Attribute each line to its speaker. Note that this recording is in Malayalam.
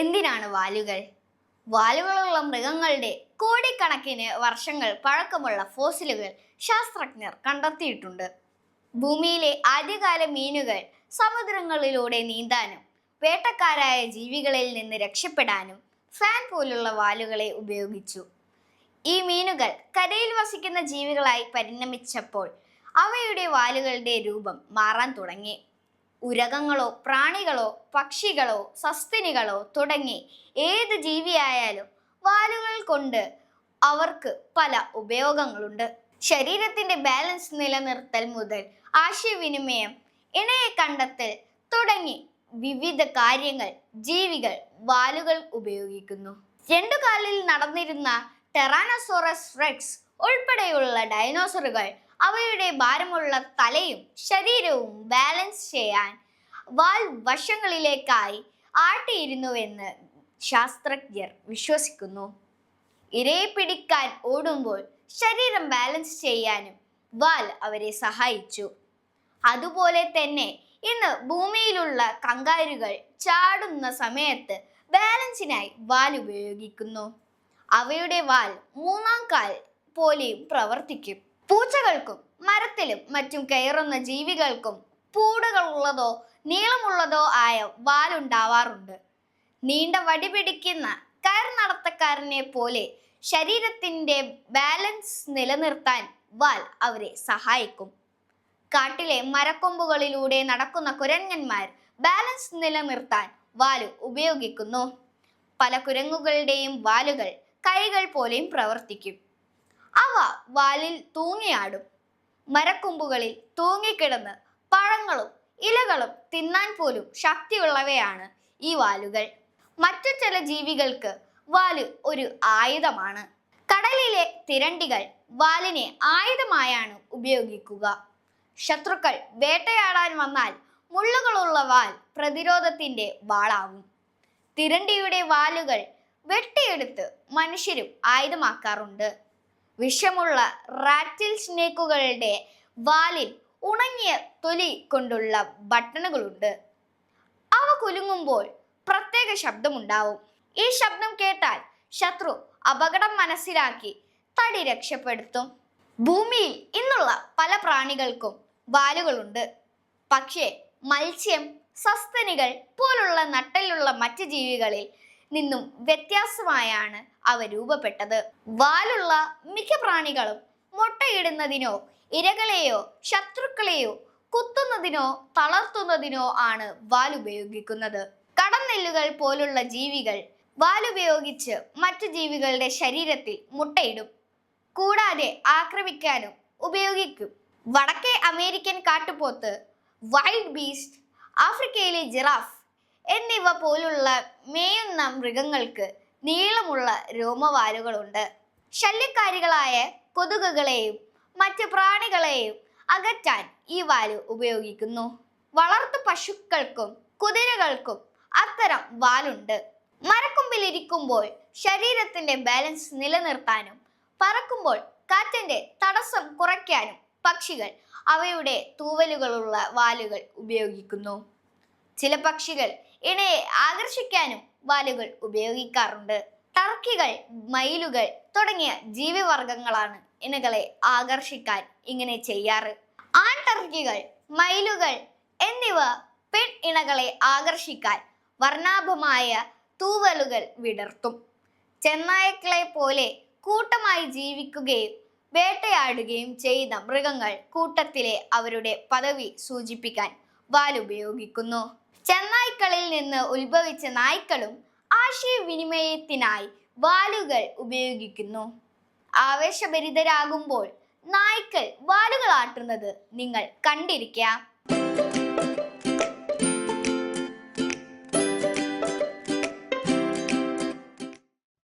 Speaker 1: എന്തിനാണ് വാലുകൾ? വാലുകളുള്ള മൃഗങ്ങളുടെ കോടിക്കണക്കിന് വർഷങ്ങൾ പഴക്കമുള്ള ഫോസിലുകൾ ശാസ്ത്രജ്ഞർ കണ്ടെത്തിയിട്ടുണ്ട്. ഭൂമിയിലെ ആദ്യകാല മീനുകൾ സമുദ്രങ്ങളിലൂടെ നീന്താനും വേട്ടക്കാരായ ജീവികളിൽ നിന്ന് രക്ഷപ്പെടാനും ഫാൻ പോലുള്ള വാലുകളെ ഉപയോഗിച്ചു. ഈ മീനുകൾ കരയിൽ വസിക്കുന്ന ജീവികളായി പരിണമിച്ചപ്പോൾ അവയുടെ വാലുകളുടെ രൂപം മാറാൻ തുടങ്ങി. ഉരകങ്ങളോ പ്രാണികളോ പക്ഷികളോ സസ്തിനികളോ തുടങ്ങി ഏത് ജീവിയായാലും വാലുകൾ കൊണ്ട് അവർക്ക് പല ഉപയോഗങ്ങളുണ്ട്. ശരീരത്തിന്റെ ബാലൻസ് നിലനിർത്തൽ മുതൽ ആശയവിനിമയം ഇണയെ കണ്ടെത്തൽ തുടങ്ങി വിവിധ കാര്യങ്ങൾ ജീവികൾ വാലുകൾ ഉപയോഗിക്കുന്നു. രണ്ടു കാലിൽ നടന്നിരുന്ന ടെറാനസോറസ് റെക്സ് ഉൾപ്പെടെയുള്ള ഡൈനോസറുകൾ അവയുടെ ഭാരമുള്ള തലയും ശരീരവും ബാലൻസ് ചെയ്യാൻ വാൽ വശങ്ങളിലേക്കായി ആട്ടിയിരുന്നുവെന്ന് ശാസ്ത്രജ്ഞർ വിശ്വസിക്കുന്നു. ഇരയെ പിടിക്കാൻ ഓടുമ്പോൾ ശരീരം ബാലൻസ് ചെയ്യാനും വാൽ അവരെ സഹായിച്ചു. അതുപോലെ തന്നെ ഇന്ന് ഭൂമിയിലുള്ള കങ്കാരുകൾ ചാടുന്ന സമയത്ത് ബാലൻസിനായി വാൽ ഉപയോഗിക്കുന്നു. അവയുടെ വാൽ മൂന്നാം കാൽ പോലെയും പ്രവർത്തിക്കും. പൂച്ചകൾക്കും മരത്തിലും മറ്റും കയറുന്ന ജീവികൾക്കും പൂടുകളുള്ളതോ നീളമുള്ളതോ ആയ വാലുണ്ടാവാറുണ്ട്. നീണ്ട വടി പിടിക്കുന്ന കയർ നടത്തക്കാരനെ പോലെ ശരീരത്തിന്റെ ബാലൻസ് നിലനിർത്താൻ വാൽ അവരെ സഹായിക്കും. കാട്ടിലെ മരക്കൊമ്പുകളിലൂടെ നടക്കുന്ന കുരങ്ങന്മാർ ബാലൻസ് നിലനിർത്താൻ വാൽ ഉപയോഗിക്കുന്നു. പല കുരങ്ങുകളുടെയും വാലുകൾ കൈകൾ പോലെയും പ്രവർത്തിക്കും. അവ വാലിൽ തൂങ്ങിയാടും. മരക്കൊമ്പുകളിൽ തൂങ്ങിക്കിടന്ന് പഴങ്ങളും ഇലകളും തിന്നാൻ പോലും ശക്തിയുള്ളവയാണ് ഈ വാലുകൾ. മറ്റു ചില ജീവികൾക്ക് വാൽ ഒരു ആയുധമാണ്. കടലിലെ തിരണ്ടികൾ വാലിനെ ആയുധമായാണ് ഉപയോഗിക്കുക. ശത്രുക്കൾ വേട്ടയാടാൻ വന്നാൽ മുള്ളുകളുള്ള വാൽ പ്രതിരോധത്തിന്റെ വാളാവും. തിരണ്ടിയുടെ വാലുകൾ വെട്ടിയെടുത്ത് മനുഷ്യരും ആയുധമാക്കാറുണ്ട്. വിഷമുള്ള റാറ്റിൽ സ്നേക്കുകളുടെ വാലിൽ ഉണങ്ങിയ തൊലി കൊണ്ടുള്ള ബട്ടണുകളുണ്ട്. അവ കുലുങ്ങുമ്പോൾ പ്രത്യേക ശബ്ദമുണ്ടാവും. ഈ ശബ്ദം കേട്ടാൽ ശത്രു അപകടം മനസ്സിലാക്കി തടി രക്ഷപ്പെടുത്തും. ഭൂമിയിൽ ഇന്നുള്ള പല പ്രാണികൾക്കും വാലുകളുണ്ട്. പക്ഷേ മത്സ്യം സസ്തനികൾ പോലുള്ള നട്ടലുള്ള മറ്റ് ജീവികളിൽ നിന്നും വ്യത്യാസമായാണ് അവ രൂപപ്പെട്ടത്. വാലുള്ള മിക്ക പ്രാണികളും മുട്ടയിടുന്നതിനോ ഇരകളെയോ ശത്രുക്കളെയോ കുത്തുന്നതിനോ തളർത്തുന്നതിനോ ആണ് വാൽ ഉപയോഗിക്കുന്നത്. കടന്നെല്ലുകൾ പോലുള്ള ജീവികൾ വാലുപയോഗിച്ച് മറ്റു ജീവികളുടെ ശരീരത്തിൽ മുട്ടയിടും. കൂടാതെ ആക്രമിക്കാനും ഉപയോഗിക്കും. വടക്കേ അമേരിക്കൻ കാട്ടുപോത്ത് വൈൽഡ് ബീസ്റ്റ് ആഫ്രിക്കയിലെ ജിറാഫ് എന്നിവ പോലുള്ള മേയുന്ന മൃഗങ്ങൾക്ക് നീളമുള്ള രോമവാലുകളുണ്ട്. ശല്യക്കാരികളായ കൊതുകുകളെയും മറ്റ് പ്രാണികളെയും അകറ്റാൻ ഈ വാൽ ഉപയോഗിക്കുന്നു. വളർത്തു പശുക്കൾക്കും കുതിരകൾക്കും അത്തരം വാലുണ്ട്. മരക്കൊമ്പിലിരിക്കുമ്പോൾ ശരീരത്തിന്റെ ബാലൻസ് നിലനിർത്താനും പറക്കുമ്പോൾ കാറ്റിന്റെ തടസ്സം കുറയ്ക്കാനും പക്ഷികൾ അവയുടെ തൂവലുകളുള്ള വാലുകൾ ഉപയോഗിക്കുന്നു. ചില പക്ഷികൾ ഇണയെ ആകർഷിക്കാനും വാലുകൾ ഉപയോഗിക്കാറുണ്ട്. ടർക്കികൾ മയിലുകൾ തുടങ്ങിയ ജീവിവർഗങ്ങളാണ് ഇണകളെ ആകർഷിക്കാൻ ഇങ്ങനെ ചെയ്യാറ്. ആൺ ടർക്കികൾ മയിലുകൾ എന്നിവ പെൺ ഇണകളെ ആകർഷിക്കാൻ വർണാഭമായ തൂവലുകൾ വിടർത്തും. ചെന്നായക്കളെ പോലെ കൂട്ടമായി ജീവിക്കുകയും വേട്ടയാടുകയും ചെയ്യുന്ന മൃഗങ്ങൾ കൂട്ടത്തിലെ അവരുടെ പദവി സൂചിപ്പിക്കാൻ വാലുപയോഗിക്കുന്നു. ചെന്നായ്ക്കളിൽ നിന്ന് ഉത്ഭവിച്ച നായ്ക്കളും ആശയവിനിമയത്തിനായി വാലുകൾ ഉപയോഗിക്കുന്നു. ആവേശഭരിതരാകുമ്പോൾ നായ്ക്കൾ വാലുകളാട്ടുന്നത് നിങ്ങൾ കണ്ടിരിക്കാം.